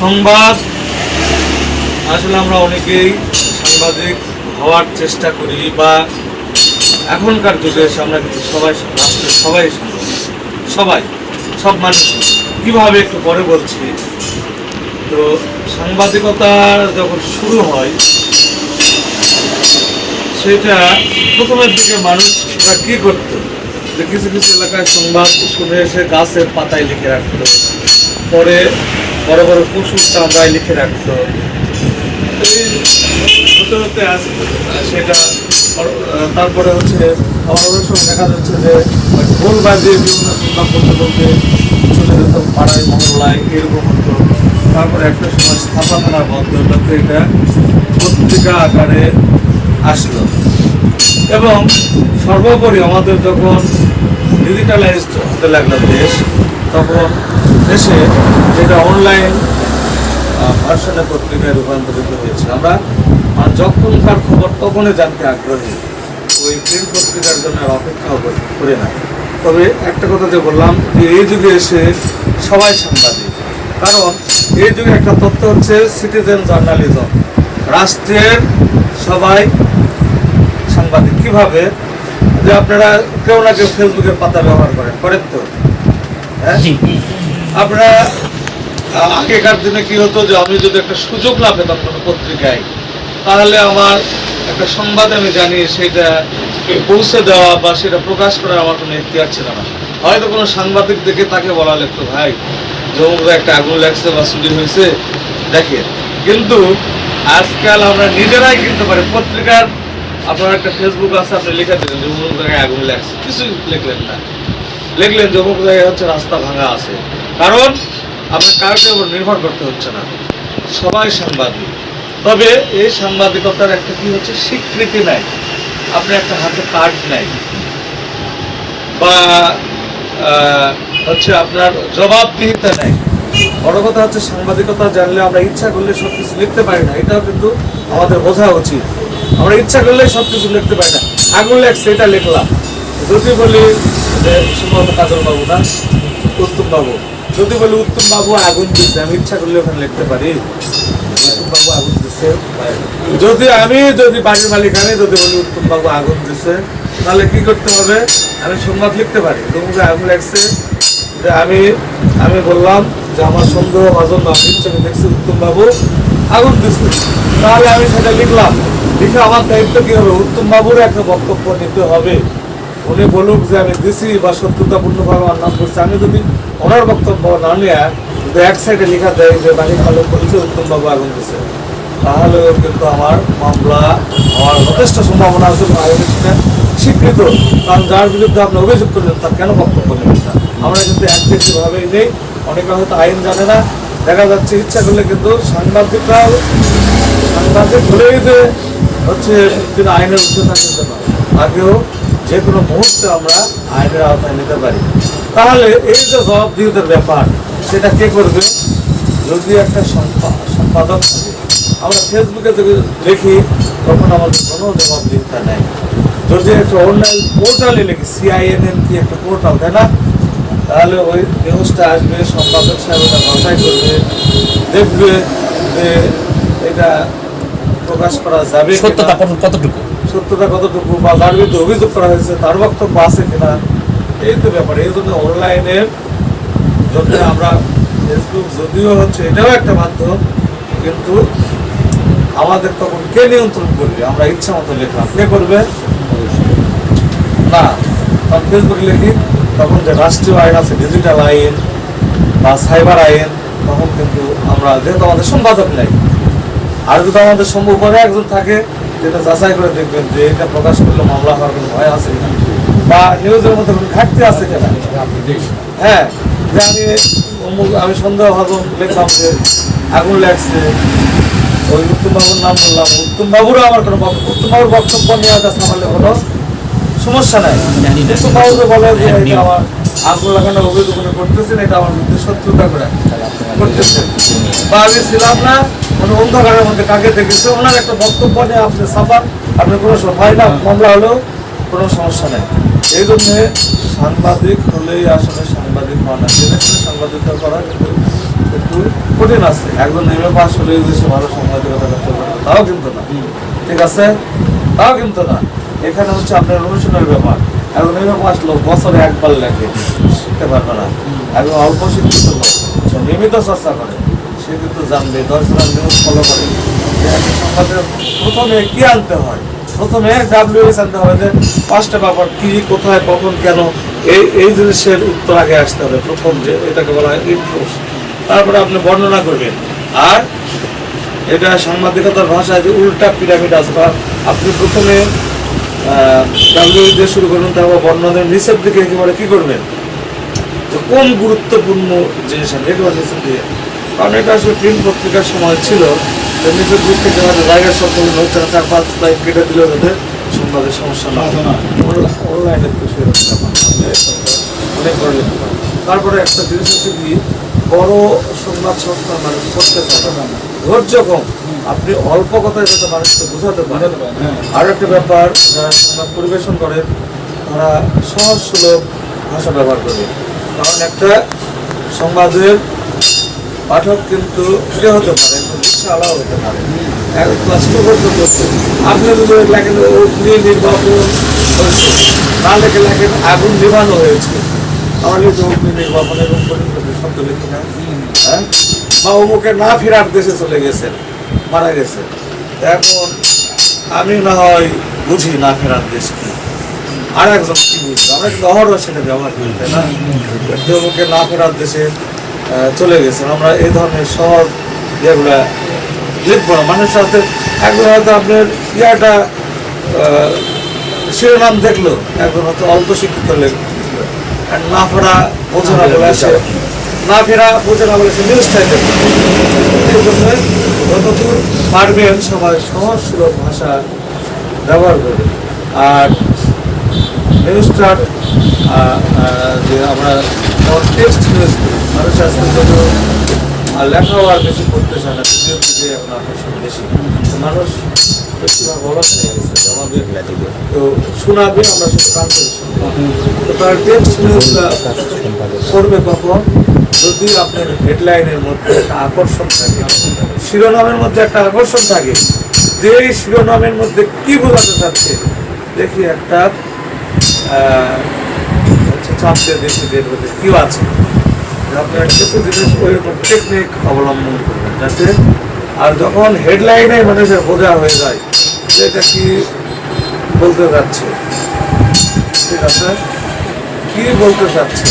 সংবাদ। আসলে আমরা অনেকেই সাংবাদিক হওয়ার চেষ্টা করি বা এখনকার যুগে এসে আমরা কিন্তু সবাই রাষ্ট্রের সবাই সবাই, সব মানুষ। কীভাবে একটু পরে বলছি, তো সাংবাদিকতা যখন শুরু হয়, সেটা প্রথমের দিকে মানুষ ওরা কি করতো? যে কিছু কিছু এলাকায় সংবাদ শুনে এসে গাছের পাতায় লিখে রাখতো। পরে বড় বড় চামড়ায় লিখে রাখতো হতে হতে সেটা তারপরে হচ্ছে দেখা যাচ্ছে যে বিভিন্ন পাড়ায় তারপরে একটা সময় বন্ধ পত্রিকা আকারে আসলো। এবং সর্বোপরি আমাদের যখন ডিজিটালাইজড হতে লাগল দেশ, তখন দেশে যেটা অনলাইন ভার্সনে পত্রিকায় রূপান্তরিত হয়েছে। আমরা যখনকার খবর তখনই জানতে আগ্রহী। ওই প্রিন্ট পত্রিকার জন্য আর অপেক্ষাও করি- করি না তবে একটা কথা যে বললাম যে এই যুগে এসে সবাই সাংবাদিক। কারণ এই যুগে একটা তথ্য হচ্ছে সিটিজেন জার্নালিজম রাষ্ট্রের সবাই সাংবাদিক। কীভাবে? যে আপনারা কেউ না কেউ ফেসবুকের পাতা ব্যবহার করেন করেন তো? হ্যাঁ? আহ, আগেকার দিনে কি হতো যে আমি যদি একটা সুযোগ না পেতাম কোনো পত্রিকায় তাহলে আমার একটা সংবাদ আমি জানি সেটা পৌঁছে দেওয়া বা সেটা প্রকাশ করার আমার কোনো ইতিহার ছিল না। হয়তো কোনো সাংবাদিক দেখে তাকে বলা লাগতো ভাই জমুকরা একটা আগুন লাগছে বা চুরি হয়েছে দেখে। কিন্তু আজকাল আমরা নিজেরাই কিনতে পারি। পত্রিকার আপনার একটা ফেসবুক আছে আপনি লিখে দিলেন যে অমুক জায়গায় আগুন লাগছে। কিছুই লিখলেন না। লিখলেন যে অমুক জায়গায় হচ্ছে রাস্তা ভাঙা আছে। কারণ আপনার কারোর উপর নির্ভর করতে হচ্ছে না। সবাই সাংবাদিক। তবে এই সাংবাদিকতার একটা কি হচ্ছে? স্বীকৃতি নাই। আপনি একটা হাতে কার্ড নাই। বা হচ্ছে আপনার জবাবদিহিতা নাই। বড় কথা হচ্ছে সাংবাদিকতা জানলে আমরা ইচ্ছা করলে সব কিছু লিখতে পারি না। এটাও কিন্তু আমাদের বোঝা উচিত। আমরা ইচ্ছা করলে সব কিছু লিখতে পারি না। আগুন লেখছে এটা লিখলাম। যদি বলি যে সুমন্ত কাজল বাবু না, উত্তম বাবু। যদি বলি উত্তম বাবু আগুন দিচ্ছে আমি ইচ্ছা করলে ওখানে লিখতে পারি। উত্তম বাবু আগুন দিচ্ছে যদি আমি যদি বাড়ির মালিক, আমি যদি বলি উত্তম বাবু আগুন দিচ্ছে তাহলে কি করতে হবে? আমি সংবাদ লিখতে পারি। তোমাকে আগুন লাগছে। যে আমি আমি বললাম যে আমার সন্দেহ আমি ইচ্ছা করে দেখছি উত্তম বাবু আগুন দিচ্ছে তাহলে আমি সেটা লিখলাম। লিখে আমার দায়িত্ব কি হবে? উত্তম বাবুর একটা বক্তব্য নিতে হবে। উনি বলুক যে আমি দিছি বা সত্যতাপূর্ণভাবে আমার নাম করছি। আমি যদি ওনার বক্তব্য না নিয়ে, যদি এক সাইডে লেখা দেয় যে বাড়ি ভালো করেছে উত্তমবাবু আগুন দিছে, তাহলে কিন্তু আমার মামলা হওয়ার যথেষ্ট সম্ভাবনা আছে সেটা স্বীকৃত। কারণ যার বিরুদ্ধে আপনি অভিযোগ করলেন, তার কেন বক্তব্য নেবেন না? আমরা কিন্তু একদিকভাবেই নেই। অনেকে হয়তো আইন জানে না। দেখা যাচ্ছে ইচ্ছা করলে কিন্তু সাংবাদিকরা সাংবাদিক হলেই যে হচ্ছে কিন্তু আইনের উচ্চতা কিন্তু নয় আগেও যে কোনো মুহূর্তে আমরা আইনের আওতায় নিতে পারি। তাহলে এই যে জবাবদিহিতার ব্যাপার, সেটা কে করবে? যদি একটা সম্পাদক থাকে। আমরা ফেসবুকে যদি লিখি তখন আমাদের কোনো জবাবদিহিতা নেই। যদি একটা অনলাইন পোর্টালে লিখি সিআইএনএন কি একটা পোর্টাল, তাই না? তাহলে ওই নিউজটা আসবে, সম্পাদক সাহেব এটা বাছাই করবে, দেখবে যে এটা প্রকাশ করা যাবে। সত্যতা কতটুকু? সত্যতা কতটুকু বা যার বিরুদ্ধে অভিযোগ করা হয়েছে তার বক্তব্য আছে কিনা এই তো ব্যাপার। এই জন্য অনলাইনের জন্য আমরা ফেসবুক যদিও হচ্ছে এটাও একটা মাধ্যম কিন্তু আমাদের তখন কে নিয়ন্ত্রণ করবে? আমরা ইচ্ছা মতো লিখলাম। কে করবে? না। তখন ফেসবুকে লিখি তখন যে রাষ্ট্রীয় আইন আছে ডিজিটাল আইন বা সাইবার আইন তখন কিন্তু আমরা যেহেতু আমাদের সম্পাদক নেই আর যদি আমাদের সম্ভব করে একজন থাকে যেটা যাচাই করে দেখবেন যে এটা প্রকাশ করলে মামলা হওয়ার কোনো ভয় আছে কিনা। বা নিউজের মধ্যে কোনো ঘাটতি আছে কিনা। হ্যাঁ যে আমি আমি সন্দেহ ভাজন লিখলাম যে আগুন লাগছে। ওই উত্তম বাবুর নাম বললাম। উত্তম বাবুরও আমার কোনো উত্তম বাবুর বক্তব্য নিয়ে কাছে আমাদের কোনো সমস্যা নাই। উত্তম বাবু বলে যে। আমার উনি করতেছেন, এটা আমার বা না মানে অন্ধকারের মধ্যে ওনার একটা বক্তব্য নিয়ে কোনো না হলেও কোনো সমস্যা নেই। এই সাংবাদিক হলেই আসলে সাংবাদিক হওয়া না সাংবাদিকতা করা কিন্তু একটু কঠিন আছে। একজন এমএ পাস হলে দেশে ভালো সাংবাদিকতা করতে পারবে, তাও কিন্তু না। ঠিক আছে? তাও কিন্তু না। এখানে হচ্ছে আপনার অনুশীলনের ব্যাপার। এখন পাস লোক বছরে একবার লেখে। শিখতে পারবে না। এখন অল্প শিক্ষিত লোক। সে নিয়মিত চর্চা করে। সে কিন্তু জানবে জন নিউজ ফলো করে। প্রথমে কি আনতে হয়? প্রথমে ডাব্লিউএস আনতে হবে যে, পাঁচটা ব্যাপার কি, কোথায়, কখন, কেন? এই এই জিনিসের উত্তর আগে আসতে হবে। প্রথম যে, এটাকে বলা হয় ইন্ট্রোস তারপরে আপনি বর্ণনা করবেন। আর এটা সাংবাদিকতার ভাষায় যে উল্টা পিরামিড আছে আপনি প্রথমে ডাব্লিউ দিয়ে শুরু করবেন তারপর বর্ণনার নিচের দিকে একেবারে কি করবেন? যে কোন গুরুত্বপূর্ণ জিনিস আছে একেবারে নিচের দিকে কারণ এটা আসলে প্রিন্ট পত্রিকার সময় ছিল যে নিচের দিক থেকে হয়তো জায়গার সম্পর্কে হচ্ছে না চার পাঁচ লাইন কেটে দিলেও যাতে সংবাদের সমস্যা না অনলাইনে তো অনেক বড় তারপরে একটা জিনিস হচ্ছে কি, বড় সংবাদ সংস্থা মানুষ করতে চায় না। ধৈর্য কম। আপনি অল্প কথায় যাতে মানুষকে বোঝাতে পারেন। আর একটা ব্যাপার যারা সংবাদ পরিবেশন করেন তারা সহজ সুলভ ভাষা ব্যবহার করে। কারণ একটা সংবাদের পাঠক কিন্তু প্রিয় হতে পারে রিক্সাওয়ালাও হতে পারে। এক ক্লাস টু পর্যন্ত আপনি যদি লেখেন অগ্নি নির্বাপন হয়েছে। না লেখে লেখেন আগুন নিভানো হয়েছে। আমার লিখে অগ্নি নির্বাপন এবং পরিণতি শব্দ লিখি না হ্যাঁ? বা অমুকে না ফেরার দেশে চলে গেছেন মারা গেছে। এখন আমি না হয় বুঝি না ফেরার দেশ কি। আর একজন কি বুঝবে? আমরা কিন্তু সেটা ব্যবহার করি, তাই না? অমুকে না ফেরার দেশে চলে গেছেন আমরা এই ধরনের সহজ যেগুলা লিখব না। মানুষের সাথে একজন হয়তো আপনার ইয়াটা শিরোনাম দেখল একজন হয়তো অল্প শিক্ষিত লিখলো আর না ফেরা বোঝে না বলে সে না ফেরা বোঝে না বলে সে এই জন্য যতদূর পারবেন সবাই সহজ ভাষা ব্যবহার করবে। আর নিউজটার যে আমরা টেক্সট নিউজ মানুষ আজকে যত আর লেখাও আর বেশি করতে চায় না দ্বিতীয় দিকে এখন আকর্ষণ বেশি। মানুষ বেশিরভাগ অলস হয়ে গেছে আমাদের তো শোনাবে, আমরা শুধু শুনব। তো তার টেক্সট নিউজটা করবে কখন? যদি আপনার হেডলাইনের মধ্যে একটা আকর্ষণ থাকে, শিরোনামের মধ্যে একটা আকর্ষণ থাকে, যে এই শিরোনামের মধ্যে কি বোঝাতে চাচ্ছে? দেখি একটা হচ্ছে চাপ দিয়ে দেখি যে মধ্যে কি আছে, আপনার কিছু জিনিস ওইরকম টেকনিক অবলম্বন করবেন, যাতে আর যখন হেডলাইনে মানুষের বোঝা হয়ে যায় যে এটা কি বলতে যাচ্ছে ঠিক আছে? কি বলতে চাচ্ছে?